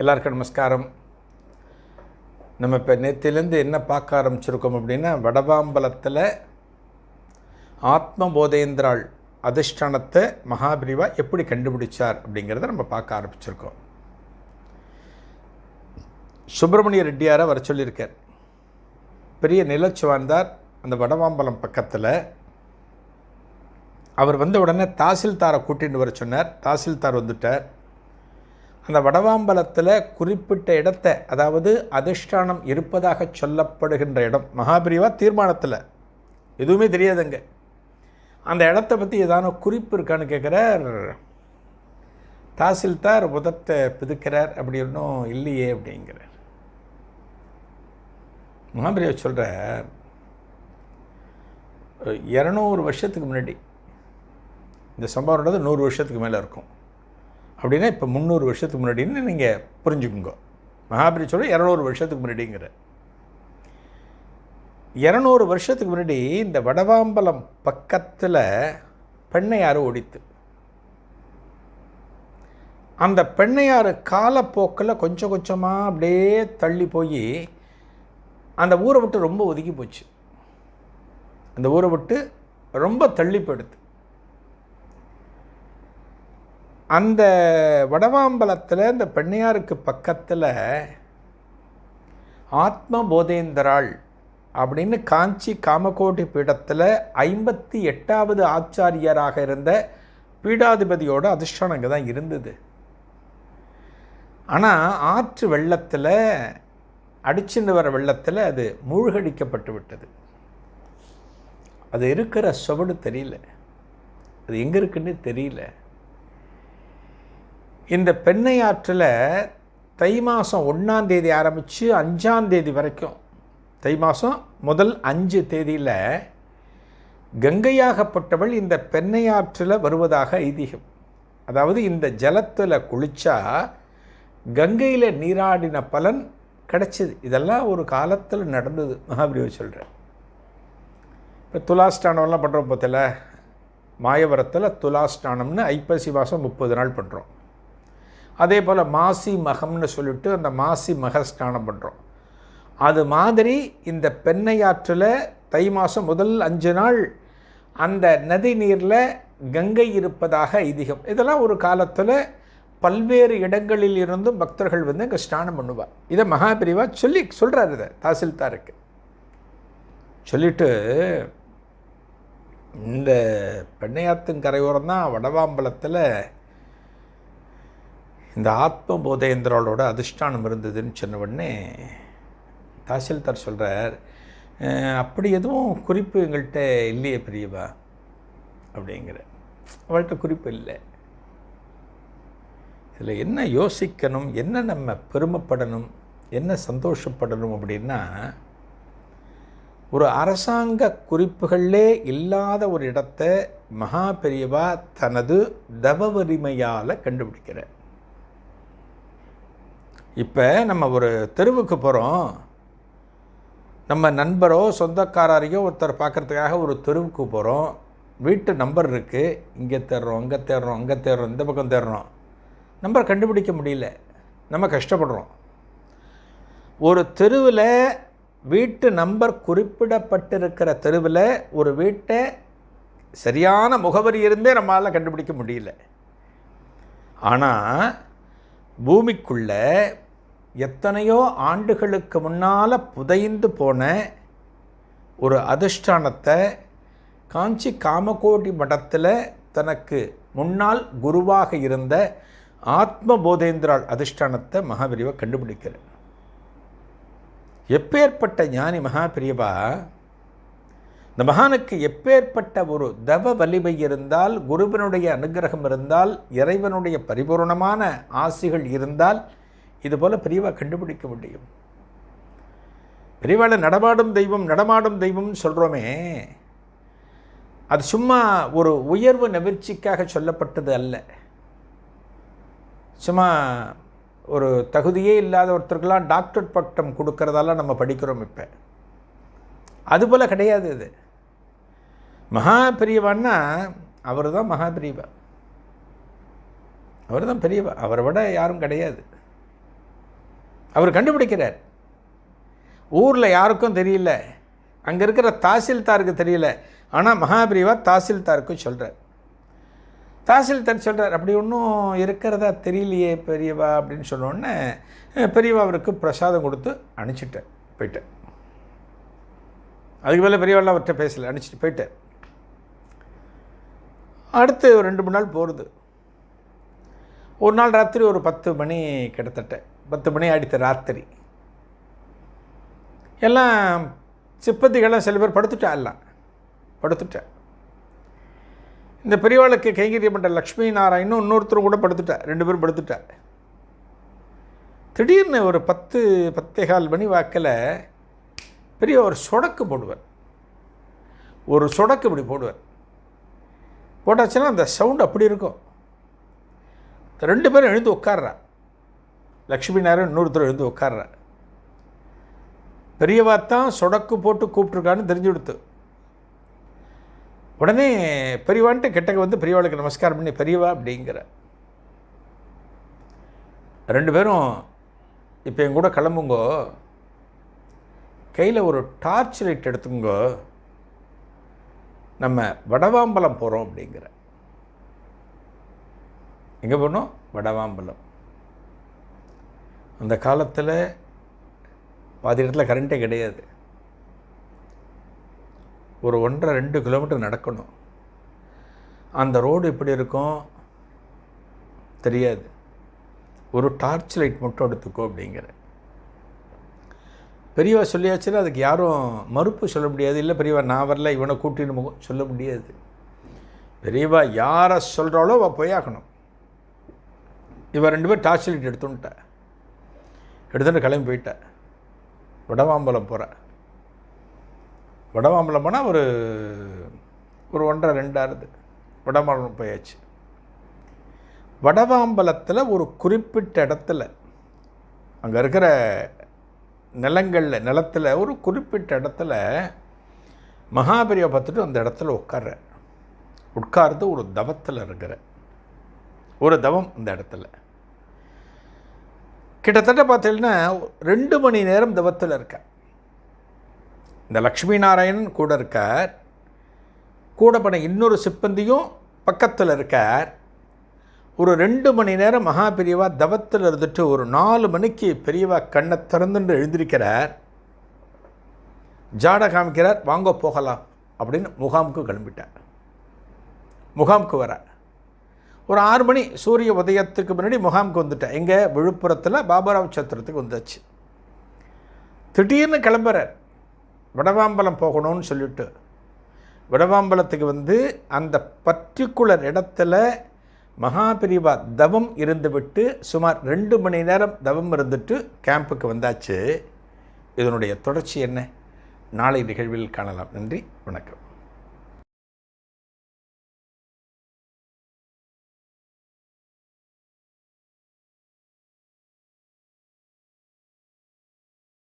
எல்லாருக்கும் நமஸ்காரம். நம்ம இப்போ நேற்றிலேருந்து என்ன பார்க்க ஆரம்பிச்சிருக்கோம் அப்படின்னா வடவாம்பலத்தில் ஆத்ம போதேந்திராள் அதிஷ்டானத்தை மகாபிரிவா எப்படி கண்டுபிடிச்சார் அப்படிங்கிறத நம்ம பார்க்க ஆரம்பிச்சிருக்கோம். சுப்பிரமணிய ரெட்டியாரை வர சொல்லியிருக்கார். பெரிய நிலச்சுவார்ந்தார் அந்த வடவாம்பலம் பக்கத்தில். அவர் வந்த உடனே தாசில்தாரை கூட்டிகிட்டு வர சொன்னார். தாசில்தார் வந்துட்டார். அந்த வடவாம்பலத்தில் குறிப்பிட்ட இடத்தை அதாவது அதிஷ்டானம் இருப்பதாக சொல்லப்படுகின்ற இடம் மகாபிரிவா தீர்மானத்தில். எதுவுமே தெரியாதுங்க அந்த இடத்த பற்றி ஏதான குறிப்பு இருக்கான்னு கேட்குறார் தாசில்தார் உதத்தை பிதுக்கிறார் அப்படி ஒன்றும் இல்லையே அப்படிங்கிறார். மகாபிரிவா சொல்கிறார் இரநூறு வருஷத்துக்கு முன்னாடி இந்த சம்பவம் நூறு வருஷத்துக்கு மேலே இருக்கும். அப்படின்னா இப்போ முந்நூறு வருஷத்துக்கு முன்னாடின்னு நீங்கள் புரிஞ்சுக்குங்க. மகாபலி சொல்ல இரநூறு வருஷத்துக்கு முன்னாடிங்கிற. இரநூறு வருஷத்துக்கு முன்னாடி இந்த வடவாம்பலம் பக்கத்தில் பெண்ணையாறு ஓடித்து. அந்த பெண்ணையாறு காலப்போக்கில் கொஞ்சம் கொஞ்சமாக அப்படியே தள்ளி போய் அந்த ஊரை விட்டு ரொம்ப ஒதுக்கி போச்சு. அந்த ஊரை விட்டு ரொம்ப தள்ளி போயிடுது. அந்த வடவாம்பலத்தில் இந்த பெண்ணையாருக்கு பக்கத்தில் ஆத்ம போதேந்தராள் அப்படின்னு காஞ்சி காமகோட்டி பீடத்தில் ஐம்பத்தி எட்டாவது ஆச்சாரியராக இருந்த பீடாதிபதியோட அதிர்ஷ்டம் அங்கே தான் இருந்தது. ஆனால் ஆற்று வெள்ளத்தில் அடிச்சுட்டு வர வெள்ளத்தில் அது மூழ்கடிக்கப்பட்டு விட்டது. அது இருக்கிற சொவடு தெரியல. அது எங்கே இருக்குன்னு தெரியல. இந்த பெண்ணை ஆற்றில் தை மாதம் ஒன்றாம் தேதி ஆரம்பித்து அஞ்சாந்தேதி வரைக்கும் தை மாதம் முதல் அஞ்சு தேதியில் கங்கையாகப்பட்டவள் இந்த பெண்ணை ஆற்றில் வருவதாக ஐதீகம். அதாவது இந்த ஜலத்தில் குளித்தா கங்கையில் நீராடின பலன் கிடைச்சிது. இதெல்லாம் ஒரு காலத்தில் நடந்தது மகாபிரிவை சொல்கிறேன் இப்போ துலாஸ்டானம்லாம் பண்ணுறோம் பார்த்தல மாயவரத்தில் துலாஸ்தானம்னு ஐப்பசி மாதம் முப்பது நாள் பண்ணுறோம். அதே போல் மாசி மகம்னு சொல்லிட்டு அந்த மாசி மக ஸ்நானம் பண்ணுறோம் அது மாதிரி இந்த பெண்ணையாற்றில் தை மாதம் முதல் அஞ்சு நாள் அந்த நதி நீரில் கங்கை இருப்பதாக ஐதீகம். இதெல்லாம் ஒரு காலத்தில் பல்வேறு இடங்களில் இருந்தும் பக்தர்கள் வந்து அங்கே ஸ்நானம் பண்ணுவார். இதை மகாபிரிவா சொல்லி சொல்கிறார் இதை தாசில்தாருக்கு. சொல்லிட்டு இந்த பெண்ணையாத்தின் கரையோரம் தான் வடவாம்பலத்தில் இந்த ஆத்ம போதேந்திராளோட அதிஷ்டானம் இருந்ததுன்னு சொன்ன உடனே தாசில்தார் சொல்கிறார் அப்படி எதுவும் குறிப்பு எங்கள்கிட்ட இல்லையே பெரியவா? அப்படிங்கிற அவள்கிட்ட குறிப்பு இல்லை. இதில் என்ன யோசிக்கணும் என்ன நம்ம பெருமைப்படணும் என்ன சந்தோஷப்படணும் அப்படின்னா ஒரு அரசாங்க குறிப்புகளிலே இல்லாத ஒரு இடத்தை மகா பெரியவா தனது தவ வலிமையால் கண்டுபிடிக்கிறார். இப்போ நம்ம ஒரு தெருவுக்கு போகிறோம் நம்ம நண்பரோ சொந்தக்காரரையோ ஒருத்தர் பார்க்குறதுக்காக ஒரு தெருவுக்கு போகிறோம் வீட்டு நம்பர் இருக்குது இங்கே தேடுறோம் அங்கே தேடுறோம் அங்கே தேடுறோம் இந்த பக்கம் தேடுறோம். நம்பர் கண்டுபிடிக்க முடியல. நம்ம கஷ்டப்படுறோம். ஒரு தெருவில் வீட்டு நம்பர் குறிப்பிடப்பட்டிருக்கிற தெருவில் ஒரு வீட்டை சரியான முகவரி இருந்தே நம்மளால் கண்டுபிடிக்க முடியல. ஆனால் பூமிக்குள்ளே எத்தனையோ ஆண்டுகளுக்கு முன்னால் புதைந்து போன ஒரு அதிஷ்டானத்தை காஞ்சி காமகோடி மடத்தில் தனக்கு முன்னால் குருவாக இருந்த ஆத்ம போதேந்திரால் அதிஷ்டானத்தை மகாபிரிவா கண்டுபிடிக்கிறார் எப்பேற்பட்ட ஞானி மகாபிரியவா இந்த மகானுக்கு எப்பேற்பட்ட ஒரு தவ வலிமை இருந்தால் குருவனுடைய அனுகிரகம் இருந்தால் இறைவனுடைய பரிபூர்ணமான ஆசிகள் இருந்தால் இதுபோல் பெரியவா கண்டுபிடிக்க முடியும். பெரியவாளை நடமாடும் தெய்வம் நடமாடும் தெய்வம்னு சொல்கிறோமே அது சும்மா ஒரு உயர்வு நெகிழ்ச்சிக்காக சொல்லப்பட்டது அல்ல. சும்மா ஒரு தகுதியே இல்லாத ஒருத்தருக்கெல்லாம் டாக்டர் பட்டம் கொடுக்கறதெல்லாம் நம்ம படிக்கிறோம் இப்போ. அதுபோல் கிடையாது இது. மகா பெரியவான்னா அவர் தான் மகா பெரியவா அவர் தான் பெரியவா அவரை விட யாரும் கிடையாது. அவர் கண்டுபிடிக்கிறார். ஊரில் யாருக்கும் தெரியல. அங்கே இருக்கிற தாசில்தாருக்கு தெரியல. ஆனால் மகாபிரிவா தாசில்தாருக்கு சொல்கிறார் தாசில்தார் சொல்கிறார் அப்படி ஒன்றும் இருக்கிறதா தெரியலையே பெரியவா அப்படின்னு சொன்னோடனே பெரியவா அவருக்கு பிரசாதம் கொடுத்து அனுப்பிச்சிட்டேன் போயிட்டேன் அதுக்கு மேலே பெரியவாள் அவர்கிட்ட பேசலை அனுப்பிச்சிட்டு போயிட்டேன் அடுத்து ரெண்டு மூணு நாள் போகிறது ஒரு நாள் ராத்திரி ஒரு பத்து மணி கிட்டத்தட்ட. பத்து மணி அடித்த ராத்திரி. எல்லாம் சிப்பந்திகள்லாம் சில பேர் படுத்துட்டா எல்லாம் படுத்துட்டா. இந்த பெரியவாளுக்கு கைங்கரியப்பட்ட லக்ஷ்மி நாராயணும் இன்னொருத்தரும் கூட படுத்துட்டா. ரெண்டு பேரும் படுத்துட்டா. திடீர்னு ஒரு பத்து பத்தேகால் மணி வாக்கில் பெரிய ஒரு சொடக்கு போடுவார். ஒரு சொடக்கு இப்படி போடுவார். போட்டாச்சுன்னா அந்த சவுண்ட் அப்படி இருக்கும். ரெண்டு பேரும் எழுந்து உட்கார்றா. லக்ஷ்மி நாராயணன் இன்னொருத்தர் எழுந்து உட்கார்றா பெரியவா தான் சொடக்கு போட்டு கூப்பிட்ருக்கான்னு தெரிஞ்சு கொடுத்து. உடனே பெரியவான்ட்டு கிட்டக்க வந்து பெரியவாளுக்கு நமஸ்காரம் பண்ணி பெரியவா அப்படிங்கிற ரெண்டு பேரும் இப்போ என் கூட கிளம்புங்கோ. கையில் ஒரு டார்ச் லைட் எடுத்துங்கோ. நம்ம வடவாம்பலம் போகிறோம் அப்படிங்கிற எங்கே போனோம்? வடவாம்பலம். அந்த காலத்தில் பாதி இடத்துல கரண்ட்டே கிடையாது. ஒரு ஒன்றரை ரெண்டு கிலோமீட்டர் நடக்கணும். அந்த ரோடு எப்படி இருக்கும்? தெரியாது. ஒரு டார்ச் லைட் மட்டும் எடுத்துக்கோ அப்படிங்கிற. பெரியவா சொல்லியாச்சுன்னா அதுக்கு யாரும் மறுப்பு சொல்ல முடியாது. இல்லை பெரியவா நான் வரல இவனை கூட்டின்னு சொல்ல முடியாது. பெரியவா யாரை சொல்கிறாளோ அவள் போயாகணும் இவன் ரெண்டு பேர் டார்ச் லைட் எடுத்துன்ட்டேன் எடுத்துகிட்டு கிளம்பி போயிட்டேன் வடவாம்பலம் போகிறேன் வடவாம்பலம் போனால் ஒரு ஒரு ஒன்றரை ரெண்டாவது வடமாம்பலம் போயாச்சு. வடவாம்பலத்தில் ஒரு குறிப்பிட்ட இடத்துல அங்கே இருக்கிற நிலங்களில் நிலத்தில் ஒரு குறிப்பிட்ட இடத்துல மகாபெரியை பார்த்துட்டு அந்த இடத்துல உட்கார்ற. உட்கார்ந்து ஒரு தவத்தில் இருக்கிற. ஒரு தவம் அந்த இடத்துல. கிட்டத்தட்ட பார்த்தீங்கன்னா ரெண்டு மணி நேரம் தவத்தில் இருக்க இந்த லக்ஷ்மி நாராயணன் கூட இருக்கார். கூட பண்ண இன்னொரு சிப்பந்தியும் பக்கத்தில் இருக்கார். ஒரு ரெண்டு மணி நேரம் மகா பெரியவா தவத்தில் இருந்துட்டு ஒரு நாலு மணிக்கு பெரியவா கண்ணை திறந்துட்டு எழுந்திருக்கிறார். ஜாட காமிக்கிறார் வாங்க போகலாம் அப்படின்னு முகாமுக்கு கிளம்பிட்டார். முகாமுக்கு வரார். ஒரு ஆறு மணி சூரிய உதயத்துக்கு முன்னாடி முகாமுக்கு வந்துட்டேன். எங்கே விழுப்புரத்தில் பாபராவ் சத்திரத்துக்கு வந்தாச்சு. திடீர்னு கிளம்புறார். வடவாம்பலம் போகணும்னு சொல்லிட்டு. வடவாம்பலத்துக்கு வந்து அந்த பர்டிகுலர் இடத்துல மகாபிரிவா தவம் இருந்துவிட்டு சுமார் ரெண்டு மணி நேரம் தவம் இருந்துட்டு கேம்புக்கு வந்தாச்சு. இதனுடைய தொடர்ச்சி என்ன? நாளை நிகழ்வில் காணலாம். நன்றி. வணக்கம்.